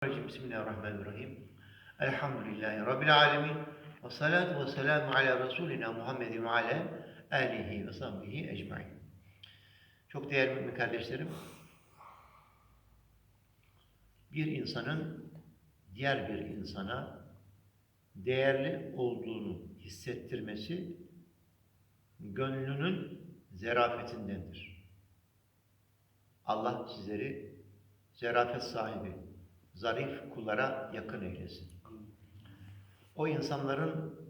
Bismillahirrahmanirrahim. Elhamdülillahi Rabbil alemin. Ve salatu ve selamu ala Resulina Muhammedin ve ala alihi ve sahbihi ecmain. Çok değerli mümin kardeşlerim, bir insanın diğer bir insana değerli olduğunu hissettirmesi gönlünün zerafetindendir. Allah sizleri zerafet sahibi, zarif kullara yakın eylesin. O insanların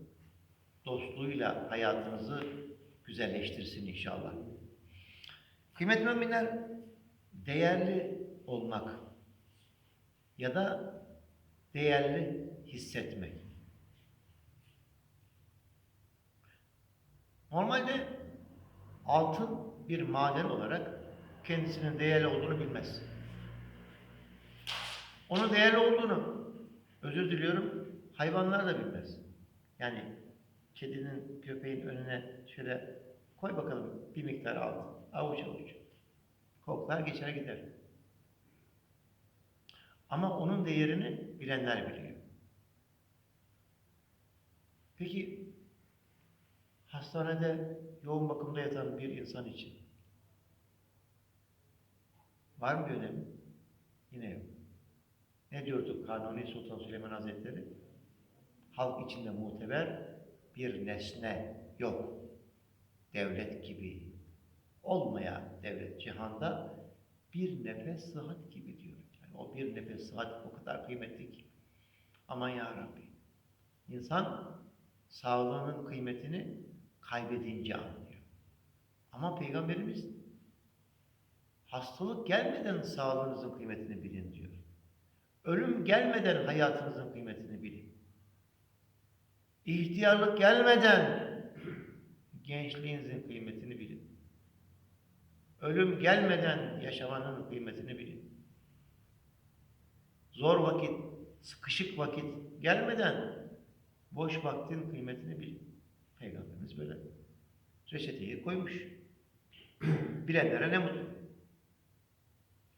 dostluğuyla hayatınızı güzelleştirsin inşallah. Kıymetli müminler, değerli olmak ya da değerli hissetmek. Normalde altın bir maden olarak kendisinin değerli olduğunu bilmez. Onun değerli olduğunu, özür diliyorum, hayvanlar da bilmez. Yani kedinin, köpeğin önüne şöyle koy bakalım bir miktar altın, avuç avuç. Koklar geçer gider. Ama onun değerini bilenler biliyor. Peki hastanede yoğun bakımda yatan bir insan için var mı bir önemi? Yine yok. Ne diyordu Kanuni Sultan Süleyman Hazretleri? Halk içinde muteber bir nesne yok. Devlet gibi olmayan devlet cihanda bir nefes sıhhat gibi diyor. Yani o bir nefes sıhhat o kadar kıymetli ki. Aman ya Rabbi. İnsan sağlığının kıymetini kaybedince anlıyor. Ama Peygamberimiz hastalık gelmeden sağlığınızın kıymetini bilin diyor. Ölüm gelmeden hayatınızın kıymetini bilin. İhtiyarlık gelmeden gençliğinizin kıymetini bilin. Ölüm gelmeden yaşamanın kıymetini bilin. Zor vakit, sıkışık vakit gelmeden boş vaktin kıymetini bilin. Peygamberimiz böyle reçeteyi koymuş. Bilenlere ne mutlu.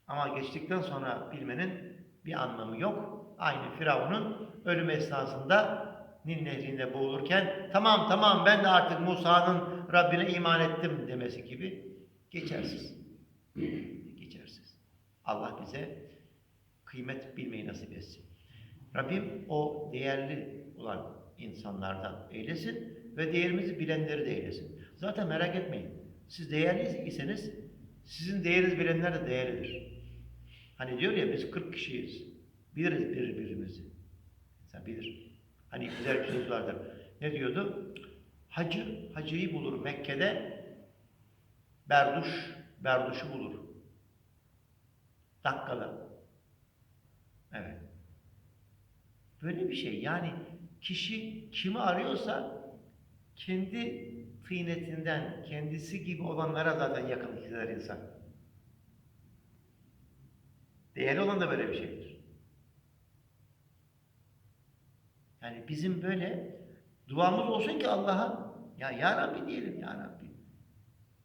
Ama geçtikten sonra bilmenin bir anlamı yok. Aynı Firavun'un ölüm esnasında Nil nehrinde boğulurken tamam tamam ben de artık Musa'nın Rabbine iman ettim demesi gibi geçersiz. Geçersiz. Allah bize kıymet bilmeyi nasip etsin. Rabbim o değerli olan insanlardan eylesin ve değerimizi bilenleri de eylesin. Zaten merak etmeyin. Siz değerli iseniz sizin değerinizi bilenler de değerlidir. Hani diyor ya biz 40 kişiyiz. Biliriz birbirimizi. Sen bilir. Hani güzel bir söz vardır. Ne diyordu? Hacı, hacıyı bulur Mekke'de. Berduş, berduşu bulur. Dakikada. Evet. Böyle bir şey. Yani kişi kimi arıyorsa kendi tıynetinden, kendisi gibi olanlara zaten yakın hisseder insan. Değerli olan da böyle bir şeydir. Yani bizim böyle duamız olsun ki Allah'a ya Ya Rabbi diyelim Ya Rabbi.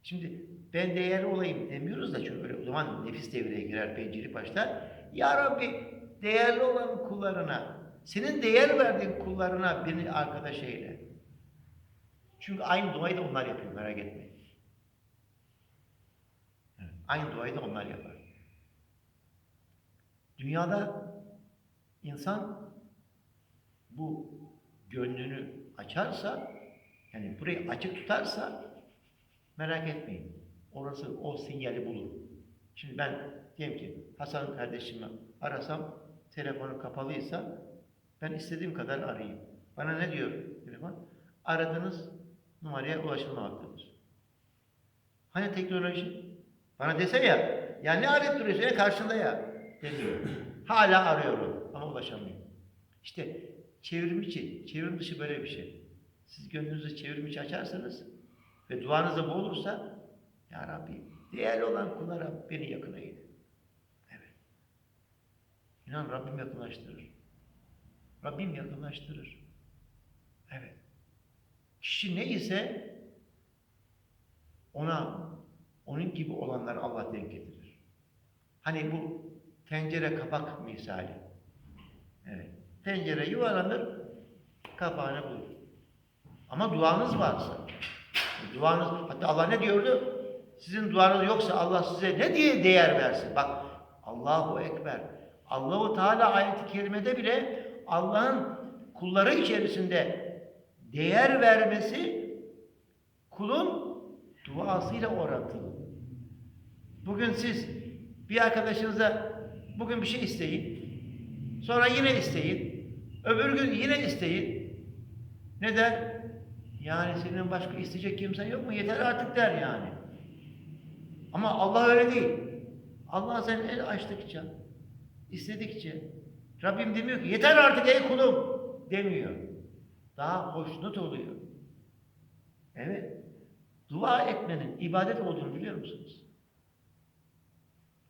Şimdi ben değerli olayım demiyoruz da çünkü öyle o zaman nefis devreye girer, bencillik başlar. Ya Rabbi değerli olan kullarına, senin değer verdiğin kullarına beni arkadaş eyle. Çünkü aynı duayı da onlar yapıyor merak etmeyin. Aynı duayı da onlar yapar. Dünyada insan bu gönlünü açarsa, yani burayı açık tutarsa merak etmeyin. Orası o sinyali bulur. Şimdi ben diyelim ki Hasan kardeşimi arasam telefonu kapalıysa ben istediğim kadar arayayım. Bana ne diyor telefon? Aradığınız numaraya ulaşılmamaktadır. Hani teknoloji? Bana dese ya, ya ne arayıp duruyorsun ya karşında ya demiyor. Hala arıyorum ama ulaşamıyorum. İşte çevrim içi, çevrim dışı böyle bir şey. Siz gönlünüzü çevrim içi açarsanız ve duanızda bu olursa Ya Rabbi değerli olan kullara beni yakın eyle. Evet. İnan Rabbim yakınlaştırır. Rabbim yakınlaştırır. Evet. Kişi ne ise ona onun gibi olanlar Allah denk getirir. Hani bu tencere kapak misali. Evet. Tencere yuvarlanır, kapağını bulur. Ama duanız varsa, duanız, hatta Allah ne diyordu? Sizin duanız yoksa Allah size ne diye değer versin? Bak, Allahu Ekber. Allahu Teala ayet-i kerimede bile Allah'ın kulları içerisinde değer vermesi kulun duasıyla orantılı. Bugün siz bir arkadaşınıza bugün bir şey isteyin. Sonra yine isteyin. Öbür gün yine isteyin. Ne der? Yani senin başka isteyecek kimsen yok mu? Yeter artık der yani. Ama Allah öyle değil. Allah senin el açtıkça, istedikçe, Rabbim demiyor ki yeter artık ey kulum demiyor. Daha hoşnut oluyor. Evet. Dua etmenin ibadet olduğunu biliyor musunuz?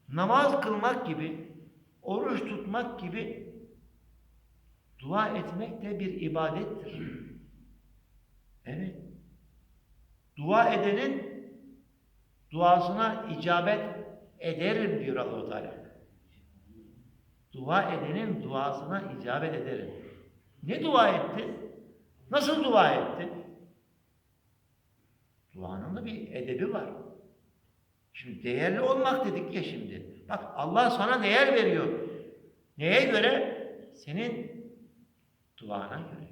Namaz kılmak gibi, oruç tutmak gibi dua etmek de bir ibadettir. Evet. Dua edenin duasına icabet ederim diyor Allahu Teala. Dua edenin duasına icabet ederim. Ne dua etti? Nasıl dua etti? Duanın da bir edebi var. Şimdi değerli olmak dedik ya şimdi. Bak Allah sana değer veriyor. Neye göre? Senin duana göre.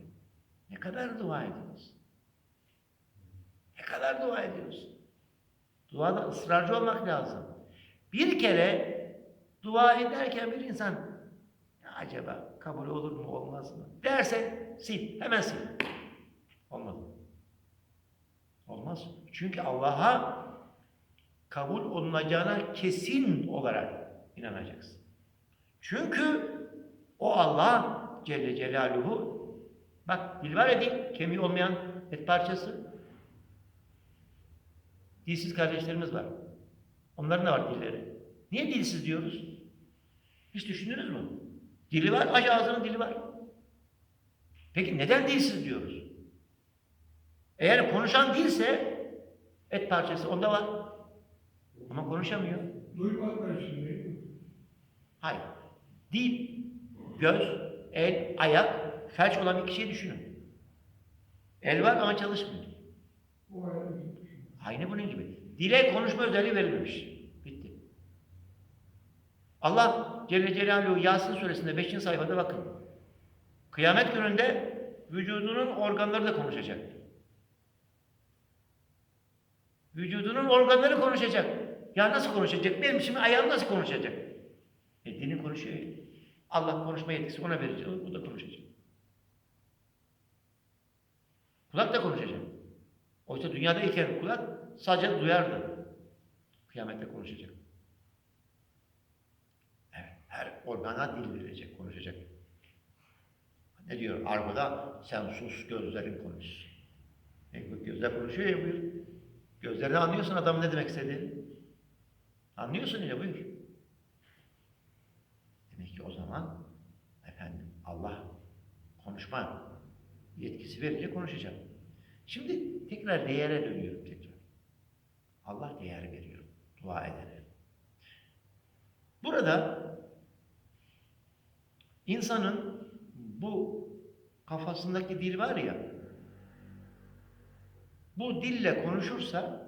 Ne kadar dua ediyorsun? Ne kadar dua ediyorsun? Duada ısrarcı olmak lazım. Bir kere dua ederken bir insan "Ya acaba kabul olur mu olmaz mı derse sil. Hemen sil. Olmaz. Olmaz. Çünkü Allah'a kabul olunacağına kesin olarak inanacaksın. Çünkü o Allah Celle Celaluhu bak dil var ya dil, kemiği olmayan et parçası. Dilsiz kardeşlerimiz var. Onların da var dilleri. Niye dilsiz diyoruz? Hiç düşündünüz mü? Dili var, aç ağzının dili var. Peki neden dilsiz diyoruz? Eğer konuşan dilse et parçası onda var. Ama konuşamıyor. Duymak için Hayır. Dil, göz, el, ayak, felç olan bir kişiyi düşünün. El var ama çalışmıyor. Ayrı. Aynı bunun gibi. Dile konuşma özelliği verilmemiş. Bitti. Allah Celle Celaluhu Yasin suresinde 5. sayfada bakın. Kıyamet gününde vücudunun organları da konuşacak. Vücudunun organları konuşacak. Ya nasıl konuşacak? Benim şimdi ayağım nasıl konuşacak? E dilin konuşuyor. Allah konuşma yetkisi ona verecek. O da konuşacak. Kulak da konuşacak. Oysa dünyadayken kulak sadece duyardı. Kıyamette konuşacak. Evet, her organa dil verecek, konuşacak. Ne diyor argoda? Sen sus, gözlerin konuşsun. E, gözler konuşuyor ya buyur. Gözlerden anlıyorsun adamın ne demek istediğini. Anlıyorsun ya buyur. Demek ki o zaman efendim Allah konuşma yetkisi verince konuşacak. Şimdi tekrar değere dönüyorum tekrar. Allah değer veriyor dua edene. Burada insanın bu kafasındaki dil var ya bu dille konuşursa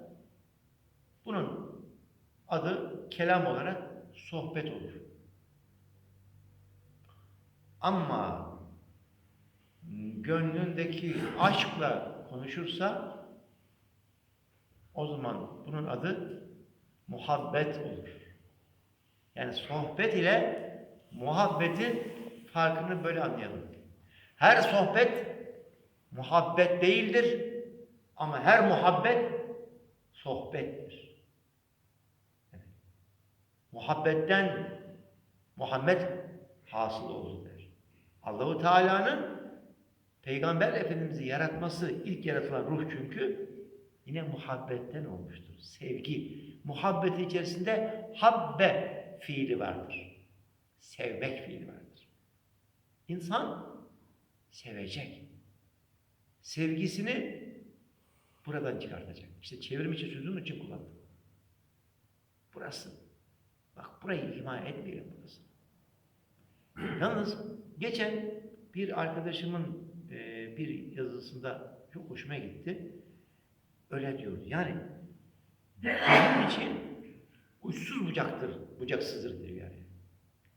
bunun adı kelam olarak sohbet olur. Ama gönlündeki aşkla konuşursa o zaman bunun adı muhabbet olur. Yani sohbet ile muhabbetin farkını böyle anlayalım. Her sohbet muhabbet değildir ama her muhabbet sohbettir. Muhabbetten Muhammed hasıl oldu der. Allahu Teala'nın Peygamber Efendimiz'i yaratması ilk yaratılan ruh çünkü yine muhabbetten olmuştur. Sevgi. Muhabbetin içerisinde habbe fiili vardır. Sevmek fiili vardır. İnsan sevecek. Sevgisini buradan çıkartacak. İşte çevrim içi sözünün için kullandım. Burası. Bak burayı ihmal etmeyelim burası. Yalnız geçen bir arkadaşımın e, bir yazısında çok hoşuma gitti. Öyle diyor. Yani bizim için uçsuz bucaktır, bucaksızdır diyor yani.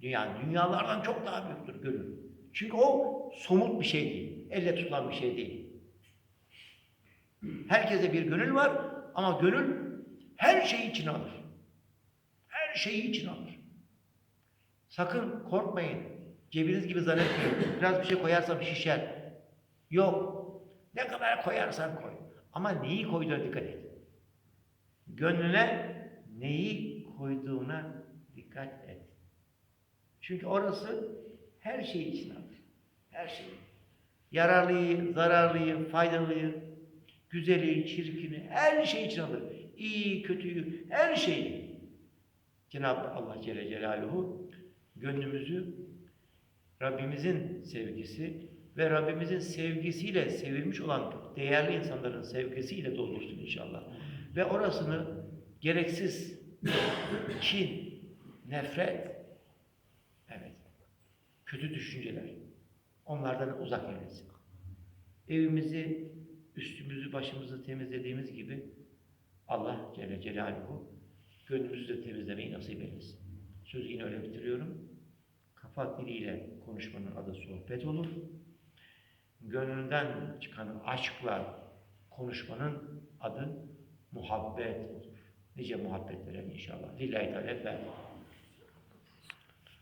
Dünya, dünyalardan çok daha büyüktür gönül. Çünkü o somut bir şey değil. Elle tutulan bir şey değil. Herkese bir gönül var ama gönül her şeyi içine alır. Şeyi içine alır. Sakın korkmayın. Cebiniz gibi zannetmeyin. Biraz bir şey koyarsam şişer. Yok. Ne kadar koyarsan koy. Ama neyi koyduğuna dikkat et. Gönlüne neyi koyduğuna dikkat et. Çünkü orası her şeyi içine alır. Her şeyi. Yararlıyı, zararlıyı, faydalıyı, güzeli, çirkini, her şeyi içine alır. İyi, kötüyü, her şeyi. Cenab-ı Allah Celle Celaluhu gönlümüzü Rabbimizin sevgisi ve Rabbimizin sevgisiyle sevilmiş olan değerli insanların sevgisiyle doldursun inşallah. Ve orasını gereksiz kin, nefret, evet, kötü düşünceler, onlardan uzak eylesin. Evimizi, üstümüzü, başımızı temizlediğimiz gibi Allah Celle Celaluhu gönlümüzü de temizlemeyi nasip eylesin. Sözü yine öyle bitiriyorum. Kafa diliyle konuşmanın adı sohbet olur. Gönlünden çıkan aşkla konuşmanın adı muhabbet olur. Nice muhabbetlere inşallah. Lillahi Teala.